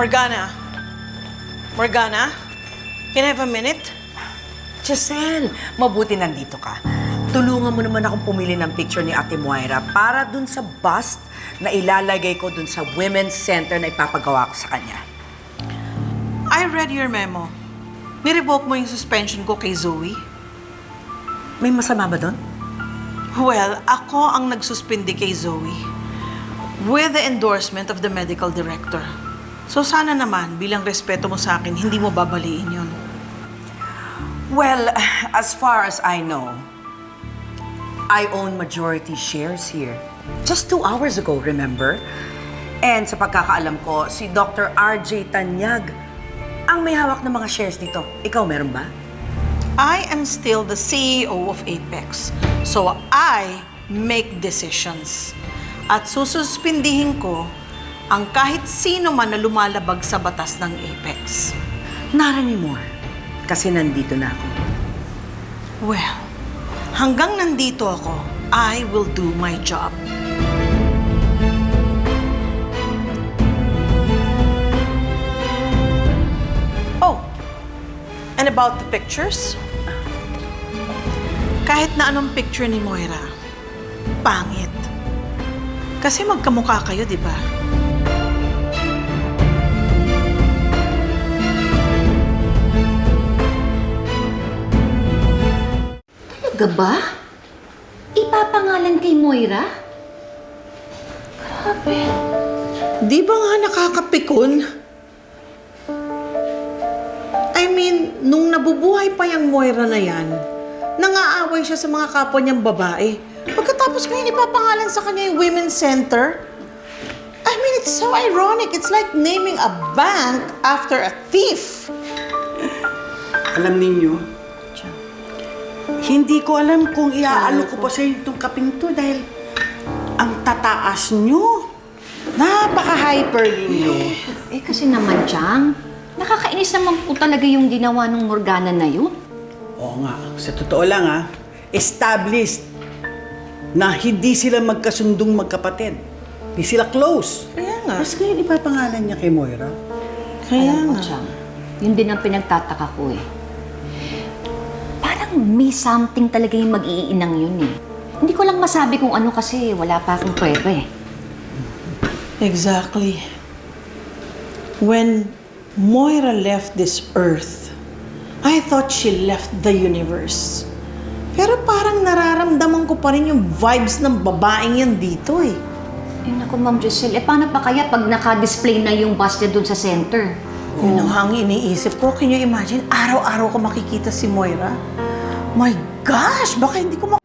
Morgana. Morgana? Can I have a minute? Giselle, mabuti nandito ka. Tulungan mo naman akong pumili ng picture ni Ate Moira para dun sa bust na ilalagay ko dun sa Women's Center na ipapagawa ko sa kanya. I read your memo. Nirevoke mo yung suspension ko kay Zoe. May masama ba dun? Well, ako ang nagsuspindi kay Zoe with the endorsement of the medical director. So sana naman, bilang respeto mo sa akin, hindi mo babaliin yun. Well, as far as I know, I own majority shares here. Just two hours ago, remember? And sa pagkakaalam ko, si Dr. RJ Tanyag ang may hawak ng mga shares dito. Ikaw, meron ba? I am still the CEO of Apex. So I make decisions. At sususpindihin ko ang kahit sino man na lumalabag sa batas ng Apex. Not anymore. Kasi nandito na ako. Well, hanggang nandito ako, I will do my job. Oh, and about the pictures? Kahit na anong picture ni Moira, pangit. Kasi magkamukha kayo, di ba? Talaga ba? Ipapangalan kay Moira? Grabe. Di ba nga nakakapikon? I mean, nung nabubuhay pa yung Moira na yan, nangaaway siya sa mga kapwa niyang babae. Pagkatapos ngayon ipapangalan sa kanya yung Women's Center. I mean, it's so ironic. It's like naming a bank after a thief. Alam ninyo, hindi ko alam kung iaalok ko pa sa inyo itong kaping to dahil ang tataas nyo. Napaka-hyper ninyo. Eh kasi naman, Chang, nakakainis naman po talaga yung ginawa ng Morgana na yun. Oo nga, sa totoo lang ha, established na hindi sila magkasundong magkapatid. Hindi sila close. Kaya nga. Tapos ngayon ipapangalan niya kay Moira. Kaya Alam mo, nga. Chang, yun din ang pinagtataka ko eh. Parang may something talaga yung mag-iinang yun eh. Hindi ko lang masabi kung ano kasi wala pa akong pwede eh. Exactly. When Moira left this earth, I thought she left the universe. Pero parang nararamdaman ko pa rin yung vibes ng babaeng yan dito eh. Eh naku, Ma'am Giselle, eh paano pa kaya pag naka-display na yung bus niya dun sa center? Yun ang iniisip ko. Can you imagine? Araw-araw ko makikita si Moira. My gosh! Baka hindi ko